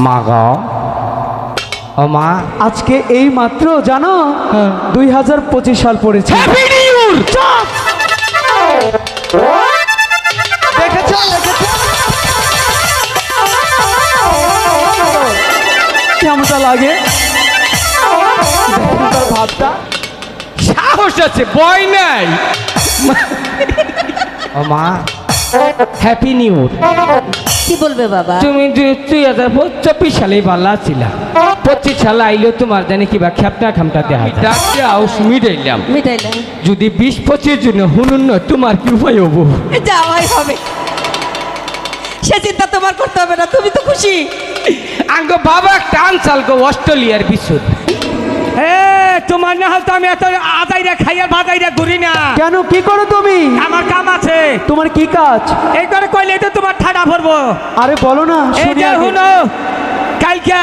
মা গ ও মা। আজকে এই মাত্র জানো? হ্যাঁ। দুই হাজার পঁচিশ সাল পড়েছে। কেমনটা লাগে? তার ভাবটা? সাহস আছে ভয় নাই। ও মা। হ্যাপি নিউ কি বলবে বাবা? তুমি দুই হাজার চব্বিশ সালে ভালো ছিলা। পঁচিশ সালে আইলেও তোমার জানি কিবা খেপটা খামটা দেওয়া ডাক্তার হাউস মিটাইলাম। মিটাইলাম যদি বিশ পঁচিশ জন হুনুন না তোমার কি উপায় হব? যাওয়াই হবে। সে চিন্তা তোমার করতে হবে না তুমি তো খুশি। আঙ্গ বাবা একটা আনসাল গো অস্ট্রেলিয়ার বিশুদ এ তোমার না হলে তো আমি এত আদাইরা খাইয়া বাদাইরা ঘুরি না। কেন? কি করো তুমি? আমার কাম আছে। তোমার কি কাজ? এই করে কইলে তো তোমার ঠাডা ভরবো। আরে বলো না এই শুনি যে। হুনো কালকা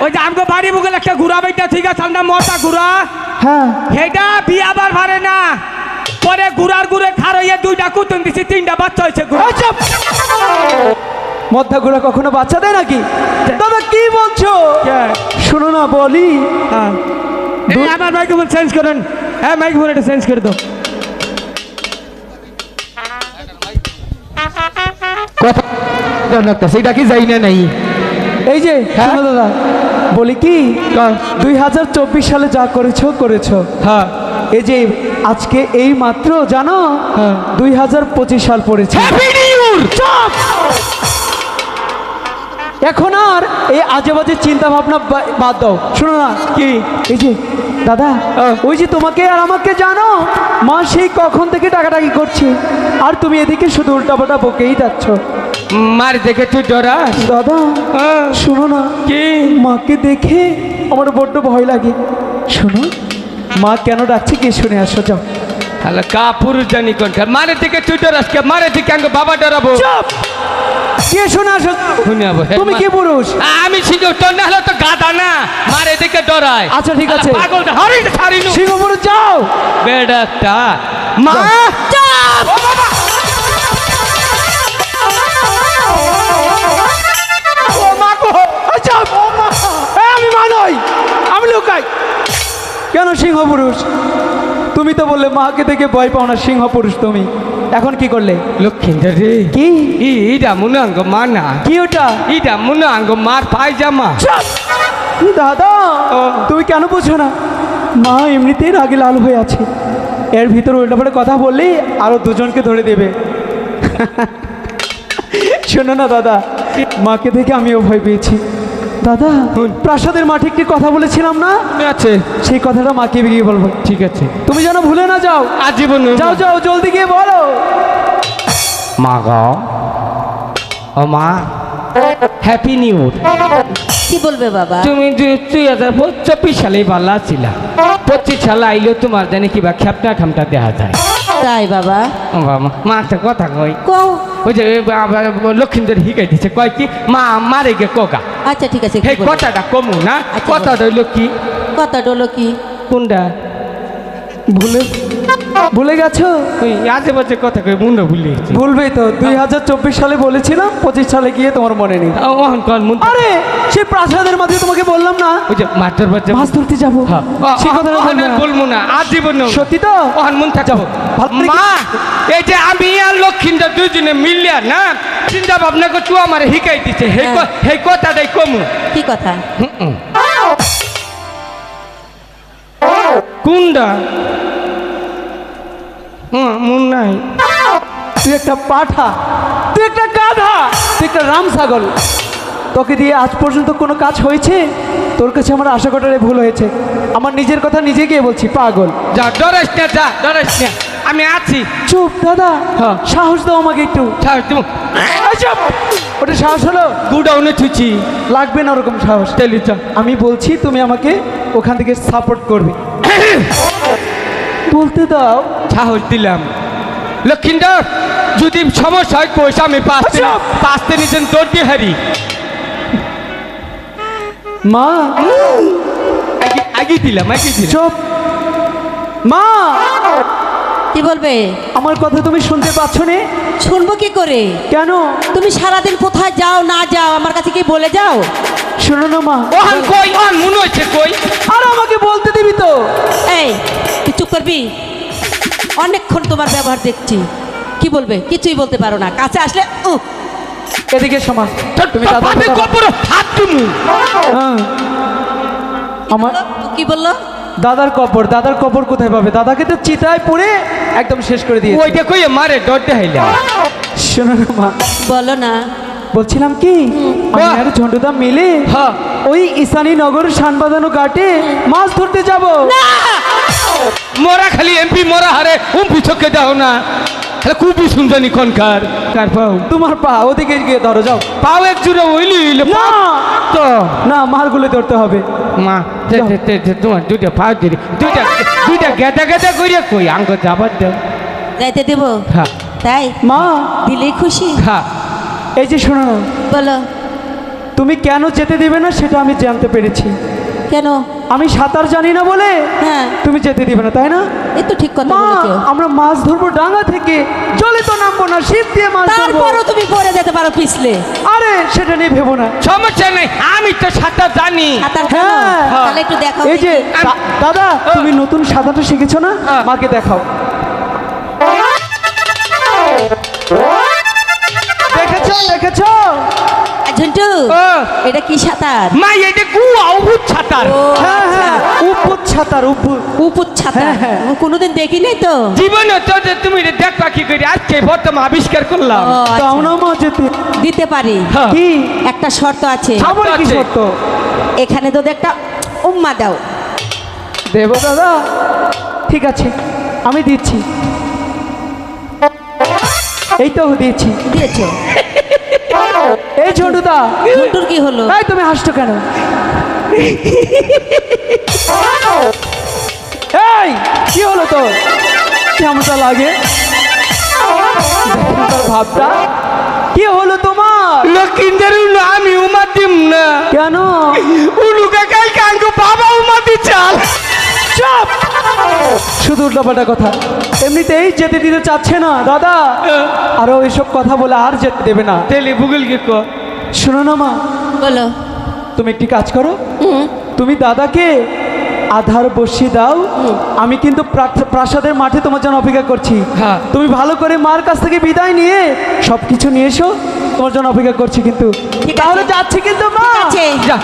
ওই যে আমগো বাড়ি বুগল একটা ঘুরা বাইটা ঠিক আছে আমরা মোটা ঘুরা হ্যাঁ। হেটা বিয়াবার ভারে না। পরে ঘুরার ঘুরে খার হইয়া দুইটা কুতুন দিছি তিনটা বাচ্চা হয়েছে! মধ্যা ঘোড়া কখনো বাচ্চা দেয় নাকি? দাদা কি বলছো? শোনো না বলি। দু- আমার মাইক্রোফোন চেঞ্জ করেন। হ্যাঁ মাইক্রোফোন এটা চেঞ্জ করে দাও। কথা সেটা কি যাই না নাই। এই যে হ্যাঁ? দাদা বলি কি? দুই হাজার চব্বিশ সালে যা করেছ করেছ। হ্যাঁ। এই যে আজকে এই মাত্র জানো? হ্যাঁ। দুই হাজার পঁচিশ সাল পড়েছে! এখন আর এই আজে বাজে চিন্তা ভাবনা বাদ দাও। শোনো না কি? এই যে দাদা ওই যে তোমাকে আর আমাকে জানো মা সেই কখন থেকে টাকাটাকি করছে। আর তুমি এদিকে শুধু উল্টাপাল্টা বকেই যাচ্ছ। মার দেখে তুই ডরাস দাদা। শোনো না কি? মাকে দেখে আমার বড্ড ভয় লাগে। শোনো মা কেন ডাকছে কে শুনে আসো যাও। তাহলে কা পুরুষ জানি কোনটা মারে দিকে তুই ডরাস কে মারে দিকে আঙ্গ বাবা ডরাবো। চুপ! কে শুনে শুনাবো তুমি কি পুরুষ? আমি শিখে তোর না হলে তো গাদা না। মারে দিকে ডরায়। আচ্ছা, ঠিক আছে। পাগল হরি ছাড়ি সিংহ পুরুষ যাও! বেডাটা। মা! ও মা গো! আচ্ছা ও মা আমি মা নই আমি লুকাই কেন সিংহ পুরুষ? তুমি তো বললে মাকে দেখে ভয় পাও না সিংহ পুরুষ তুমি। এখন কি করলে? লক্ষ্মীন্দর রে। কি? ই ইডা মনে। আঙ্গ মা না কি ওটা? মনে আঙ্গ মার পায়জামা! দাদা তুমি কেন বুঝো না? মা এমনিতেই রাগে লাল হয়ে আছে। এর ভিতর উল্টাপাল্টা কথা বললে আরও দুজনকে ধরে দেবে। শোনো না দাদা মাকে দেখে আমিও ভয় পেয়েছি। দাদা প্রাসাদের মাঠে একটি কথা বলেছিলাম না? আছে। সেই কথাটা মাকে গিয়ে বলব। ঠিক আছে। তুমি যেন ভুলে না যাও। আজীবন যাও যাও জলদি গিয়ে বলো। মা গ। ও মা হ্যাপি নিউ কি বলবে বাবা? তুমি দুই- হাজার চব্বিশ সালে ভালো ছিলা। পঁচিশ সালে আইলেও তোমার জানি কিবা খেপটা খামটা দেখা যায়। তাই বাবা। ও বাবা, মা একটা কথা কই। কও। ওই যে লক্ষ্মীন্দর হিগাই দিছে কয় কি মা মারে গে কোকা আচ্ছা ঠিক আছে সেই কথাটা কমু না আচ্ছা, কথা রইল কি? কথা ডলো কি? কোনটা? ভুলে ভুলে গেছো? ওই আজে বাজে কথা কই মুন্ড ভুলে গেছি। ভুলবেই তো দুই হাজার চব্বিশ সালে বলেছিলাম পঁচিশ সালে গিয়ে তোমার মনে নেই। কল মুন্ড। আরে সেই প্রাসাদের মাঝে তোমাকে বললাম না? ওই যে মাস্টার বাচ্চা মাছ ধরতে যাব। হ্যাঁ। সে কথাটা বলবে না। বলব না আজীবন সত্যি তো? ওহন মন থাকব ভালো মা এই যে আমি আর লক্ষ্মীন্দর দুজনে মিলিয়া না চিন্তা ভাবনা করছু আমার হিকাই দিছে। হে ক- হ্যাঁ। কথাটাই কমু। কি কথা? হুম। মন নাই। তুই একটা পাঠা তুই একটা গাধা তুই একটা রাম ছাগল। তোকে দিয়ে আজ পর্যন্ত কোনো কাজ হয়েছে? তোর কাছে আমার আশা করারে ভুল হয়েছে। আমার নিজের কথা নিজে গিয়ে বলছি পাগল। যা ডরাস না যা ডরাস না আমি আছি। চুপ দাদা। হ্যাঁ। সাহস দাও আমাকে একটু। এই চুপ! ওটা সাহস হলো? গুডাউনে থুচি লাগবে না ওরকম সাহস। আমি বলছি তুমি আমাকে ওখান থেকে সাপোর্ট করবে। বলতে দাও। সাহস দিলাম। লক্ষ্মীন্দর যদি সমস্যা হয় পয়সা আমি পাঁচতে আচ্ছা। পাঁচতে নিচেন তোর দিয়ে হারি। মা। আগে আগে দিলাম আগে দিলাম। চুপ। মা। কি বলবে? আমার কথা তুমি শুনতে পাচ্ছ নে? শুনব কি করে? কেন? তুমি সারাদিন কোথায় যাও না যাও আমার কাছে কি বলে যাও? শোনো না মা। ওহান কই? ওহান মনে হচ্ছে কই? আর আমাকে বলতে দিবি তো। এই চুপ করবি? অনেকক্ষণ তোমার ব্যবহার দেখছি। কি বলবে? কিছুই বলতে পারো না। কাছে আসলে এদিকে সমা তুমি কপর হ্যাঁ। আমার কি বলল? দাদার কবর দাদার কবর কোথায় পাবে? দাদাকে তো চিতায় পড়ে একদম শেষ করে দিয়েছে। ওইটা কই মারে ডর দেখাইলাম শোনো না মা। বলো না। বলছিলাম কি? আমি। আর ঝন্টুদা মিলে হ্যাঁ। ওই ঈশানী নগর শানবাঁধানো ঘাটে মাছ ধরতে যাব। মোরা খালি এমপি মোরা হারে উম্পি চোখে দাও না তাহলে খুবই সুন্দরী কনকার কার পাও তোমার পা ওদিকে গিয়ে ধরো যাও পাও এক জুড়ে হইলে না তো না মারগুলো ধরতে হবে মা তে- তে- তে- তে- তোমার দুইটা পাও দিলি দুইটা দুইটা গেদা গেদা করিয়া কই আঙ্গ যাবার দাও যাইতে দেব হ্যাঁ তাই মা দিলেই খুশি হ্যাঁ এই যে শোনো বলো তুমি কেন যেতে দিবে না সেটা আমি জানতে পেরেছি। কেন? আমি সাঁতার জানি না বলে হ্যাঁ। তুমি যেতে দিবে না তাই না? এ তো ঠিক কথা বলেছ। আমরা মাছ ধরবো ডাঙা থেকে জলে তো নামবো না শীত দিয়ে মাছ ধরবো। তারপরও তুমি পড়ে যেতে পারো পিছলে। আরে সেটা নিয়ে ভেবো না। সমস্যা নেই আমি তো সাঁতার জানি? হ্যাঁ। তাহলে একটু দেখাও এই যে দাদা তুমি নতুন সাঁতারটা শিখেছো না? হ্যাঁ। মাকে দেখাও। দেখেছ দেখেছ? ঝন্টু এটা কি সাঁতার? মা এটা কু অভূত সাঁতার। ও হ্যাঁ আচ্ছা। হ্যাঁ উপুত ছাতার উপুত উপুত ছাতা হ্যাঁ, কোনোদিন দেখি নাই তো। জীবনে তো যে তুমি এটা দেখবা কি করে আজকে প্রথম আবিষ্কার করলাম। আচ্ছা। তাও যেতে দিতে পারি। হ্যাঁ। কি? একটা শর্ত আছে। সত্য এখানে তো একটা উম্মা দাও। দেব দাদা? ঠিক আছে আমি দিচ্ছি। এই তো দিয়েছি। দিয়েছ? এই ছোটুদা ঝন্টুর কি হলো? এই তুমি হাসছো কেন? এই কি হলো তোর? কেমনটা লাগে? ভাবটা? কি হলো তোমার? লক্ষিন্দের আমি উমা দিম না। কেন? উনুকে কাল কাঙ্গ বাবা উমা দি চাল চাপ! শুধু উল্টাপাল্টা কথা। এমনিতেই যেতে দিতে চাচ্ছে না দাদা। আরও এসব কথা বলে আর যেতে দেবে না। তেলে ভুগল কে কো শোনো না মা। বলো। তুমি একটি কাজ করো। তুমি দাদাকে আধার বসিয়ে দাও। আমি কিন্তু প্রাসাদের মাঠে তোমার জন্য অপেক্ষা করছি। হ্যাঁ। তুমি ভালো করে মার কাছ থেকে বিদায় নিয়ে সব কিছু নিয়ে এসো। তোমার জন্য অপেক্ষা করছি কিন্তু। তাহলে যাচ্ছি কিন্তু মা।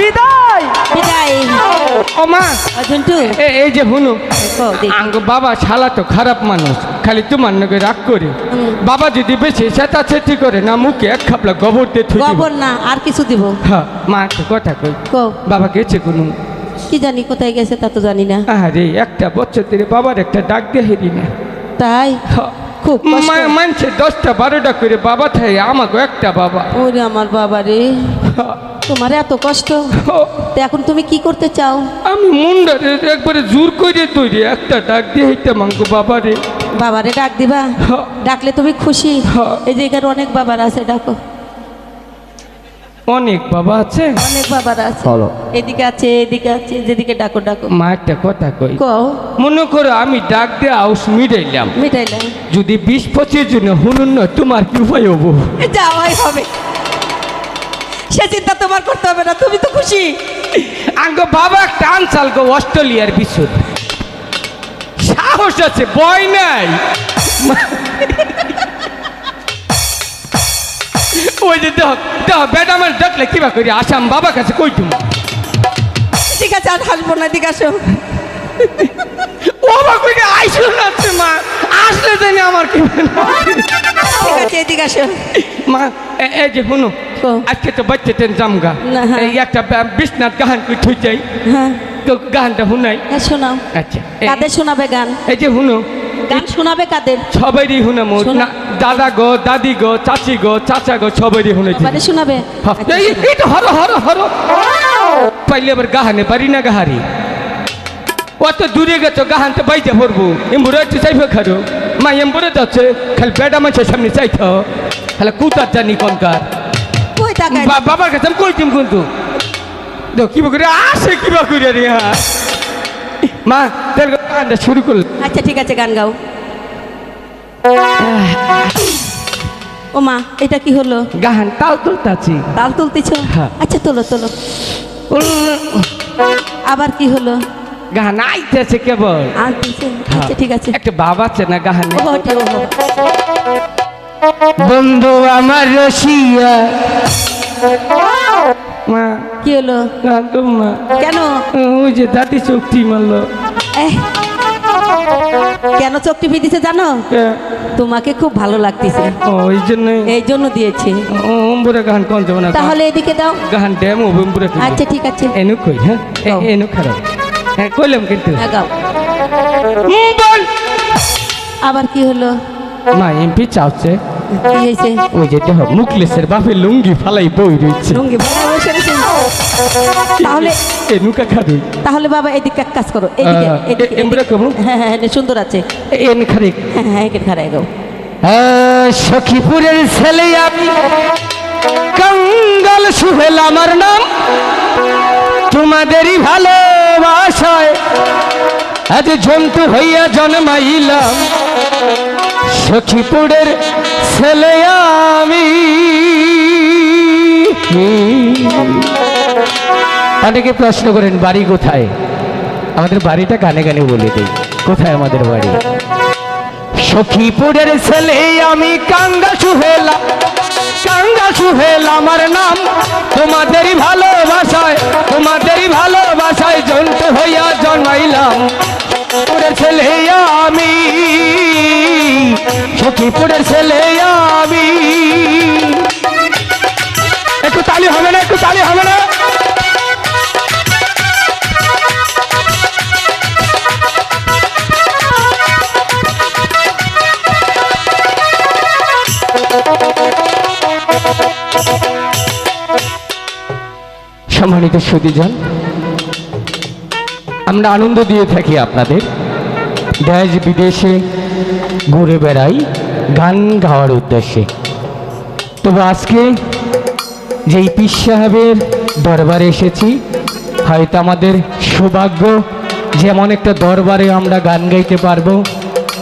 বিদায়! বিদায়। ও মা। ও ঝন্টু এ- এই যে হুনু। আঙ্গ বাবা শালা তো খারাপ মানুষ খালি তোমার নগে রাগ করে। বাবা যদি বেশি সেটা চেতি করে না মুখে এক খাপলা গোবর দিয়ে থুই গোবর না আর কিছু দিব। হ্যাঁ মা একটা কথা কই। বাবা গেছে কোনো? কি জানি কোথায় গেছে তা তো জানি না। আরে একটা বছর ধরে বাবার একটা ডাক দিয়ে হেরি না। তাই? খুব মা- মানছে দশটা বারোটা করে বাবা থাকে আমাকে একটা বাবা। ওরে আমার বাবা রে। তোমার এত কষ্ট? এখন তুমি কি করতে চাও? আমি মুন্ডারে একবারে জোর করে তৈরি একটা ডাক দিয়ে হইতে মাঙ্গো বাবা রে বাবারে ডাক দিবা। ডাকলে তুমি খুশি। এই যে এখানে অনেক বাবার আছে ডাকো। অনেক বাবা আছে। অনেক বাবার আছে। এদিকে আছে এদিকে আছে যেদিকে ডাকো ডাকো। মা একটা কথা কই? কও। মনে করো আমি ডাক দিয়ে আউস মিটাইলাম। মিটাইলাম। যদি বিশ পঁচিশ জনে শুনুন না তোমার কি উপায় হব? যাওয়াই হবে। সে চিন্তা তোমার করতে হবে না তুমি তো খুশি। আঙ্গ বাবা একটা আনসাল গো অস্ট্রেলিয়ার বিশুদ সাহস আছে বয় নাই। ওই যে দেখ দেখ বেটা আমার ডাকলে কিবা করি আসাম বাবা কাছে কই তুমি? ঠিক আছে আর হাসবো না এদিকে আসো। ও বা কই আইসো না তো মা আসলে জানি আমার কি ঠিক আছে এদিকে আসো। মা এ- এই যে শুনো কো। আজকে তো বাচ্চাতেন জামগা। না, হ্যাঁ। এই একটা বা- বিশ্বনাথ গাহান কই থই যাই। হ্যাঁ। তো গাহানটা শুনাই। হ্যাঁ শোনাও। আচ্ছা এ- কাদের শোনাবে গান? এই যে শুনো গান শোনাবে কাদের? সবারই শুনে মোট শোনা। না দাদা গো দাদি গো চাচি গো চাচা গো সবারই শুনেছি মানে শোনাবে? এই শোনাও। এই তো হরো হরো হরো। পাইলে আবার গাহানে পারি না গাহারি। অত দূরে গেছো গাহানতে বাইতে পড়ব। এম্বুরে একটু চাইবে খারো। মা এম্বুরে যাচ্ছে খালি বেটা মানুষের সামনে চাইছ খালি কুতার জানি কনকার বা- বাবার কাছে আমি কইতিম কিন্তু? কিবা করে আসে কিবা করে রে হ্যাঁ মা তেল গানটা শুরু করল। আচ্ছা ঠিক আছে গান গাও। ও মা এটা কি হলো? গাহান তাও তুলতাছি তাল তুলতেছ। আচ্ছা তোলো তোলো। আবার কি হলো? গাহান আইতেছে কেবল। আচ্ছা ঠিক আছে। একটা বাবা আছে না বাবা। বন্ধু আমার রসিয়া। মা। কি হলো? মা কেন? ওই যে দাঁতি চোখটি মারলো। কেন চোখ টিপি দিছে জানো তোমাকে খুব ভালো লাগতেছে। ওই জন্য এই জন্য দিয়েছে। অম্বুরে গাহান কোন যাব না তাহলে এদিকে দাও। গান ড্যাম ও অম্বুরে আচ্ছা ঠিক আছে। এনু কই হ্যাঁ? এনু খারাপ। হ্যাঁ কইলাম কিন্তু। হ্যাঁ, গাও। বল। আবার কি হলো? মা এমপি চাচ্ছে। কি হয়েছে? ওই যেতে হবে মুকলেশের বাপের লুঙ্গি ফালাই বই রয়েছে। লুঙ্গি ভালো বসে রয়েছে। তাহলে এনুকা খাবি তাহলে বাবা এদিকে এক কাজ করো এদিকে আহ, এদিকে এমরা কেমন? হ্যাঁ হ্যাঁ হ্যাঁ, সুন্দর আছে। এন খারিক। হ্যাঁ হ্যাঁ খারাপ গাও সখীপুরের ছেলে আমি কঙ্গাল সুহেল আমার নাম। তোমাদেরই ভালোবাসায় জন্তু হইয়া জন্মাইলাম। সখীপুরের ছেলে আমি। অনেকে প্রশ্ন করেন, বাড়ি কোথায়? আমাদের বাড়িটা গানে গানে বলে দিই, কোথায় আমাদের বাড়ি? সখীপুরের ছেলে আমি কাঙ্গা সুহেলা কাঙ্গা সুহেল আমার নাম। তোমাদেরই ভালোবাসায় তোমাদেরই ভালোবাসায় জন্তু হইয়া জন্মাইলাম। পুরের ছেলে আমি, সখীপুরের ছেলে আমি। একটু তালি হবে না, একটু তালি হবে না। সম্মানিত সুদীজন, আমরা আনন্দ দিয়ে থাকি আপনাদের। দেশ বিদেশে ঘুরে বেড়াই, গান গাওয়ার উদ্দেশ্যে। তবে আজকে যেই পীর সাহেবের দরবারে এসেছি, হয়তো আমাদের সৌভাগ্য যেমন একটা দরবারে আমরা গান গাইতে পারব।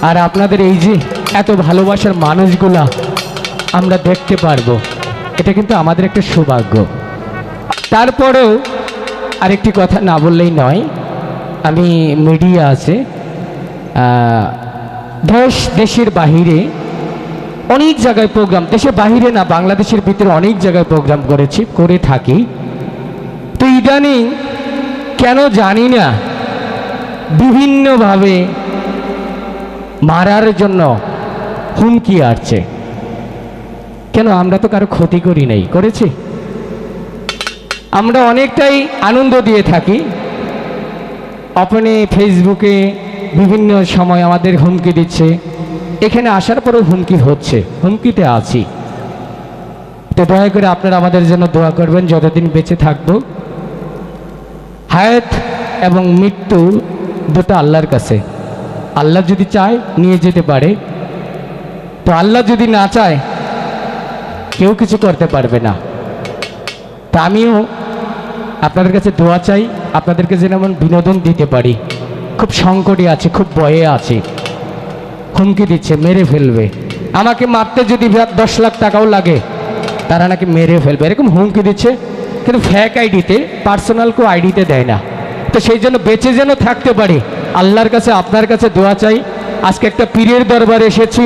আর আপনাদের এই যে এত ভালোবাসার মানুষগুলা আমরা দেখতে পারব, এটা কিন্তু আমাদের একটা সৌভাগ্য। তারপরেও আরেকটি কথা না বললেই নয়, আমি মিডিয়া আছে দেশ, দেশের বাহিরে অনেক জায়গায় প্রোগ্রাম দেশের বাহিরে না, বাংলাদেশের ভিতরে অনেক জায়গায় প্রোগ্রাম করেছি, করে থাকি। তো ইদানিং কেন জানি না, বিভিন্নভাবে মারার জন্য হুমকি আসছে। কেন আমরা তো কারও ক্ষতি করি নাই, করেছি? আমরা অনেকটাই আনন্দ দিয়ে থাকি। আপনি ফেসবুকে বিভিন্ন সময় আমাদের হুমকি দিচ্ছে। এখানে আসার পরেও হুমকি হচ্ছে। হুমকিতে আছি। তো দয়া করে আপনারা আমাদের জন্য দোয়া করবেন, যতদিন বেঁচে থাকব। হায়াত এবং মৃত্যু দুটো আল্লাহর কাছে। আল্লাহ যদি চায়, নিয়ে যেতে পারে। তো আল্লাহ যদি না চায়, কেউ কিছু করতে পারবে না। তা আমিও আপনাদের কাছে দোয়া চাই, আপনাদেরকে যেন এমন বিনোদন দিতে পারি। খুব সংকটে আছে, খুব ভয়ে আছে। হুমকি দিচ্ছে, মেরে ফেলবে। আমাকে মারতে যদি দশ লাখ টাকাও লাগে, তারা নাকি মেরে ফেলবে। এরকম হুমকি দিচ্ছে, কিন্তু ফ্যাক আইডিতে পার্সোনাল কেউ আইডিতে দেয় না। তো সেই জন্য বেঁচে যেন থাকতে পারি। আল্লাহর কাছে, আপনার কাছে দোয়া চাই। আজকে একটা পীরের দরবারে এসেছি।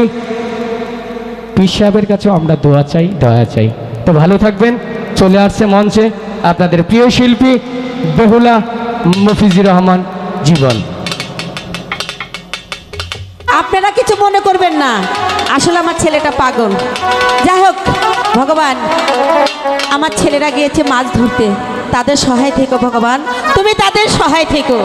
পীর সাহেবের কাছেও আমরা দোয়া চাই, দয়া চাই। তো ভালো থাকবেন। চলে আসছে মঞ্চে আপনাদের প্রিয় শিল্পী বেহুলা মফিজুর রহমান জীবন। আপনারা কিছু মনে করবেন না। আসলে আমার ছেলেটা পাগল। যাই হোক, ভগবান, আমার ছেলেরা গিয়েছে মাছ ধরতে। তাদের সহায় থেকো ভগবান। তুমি তাদের সহায় থেকো।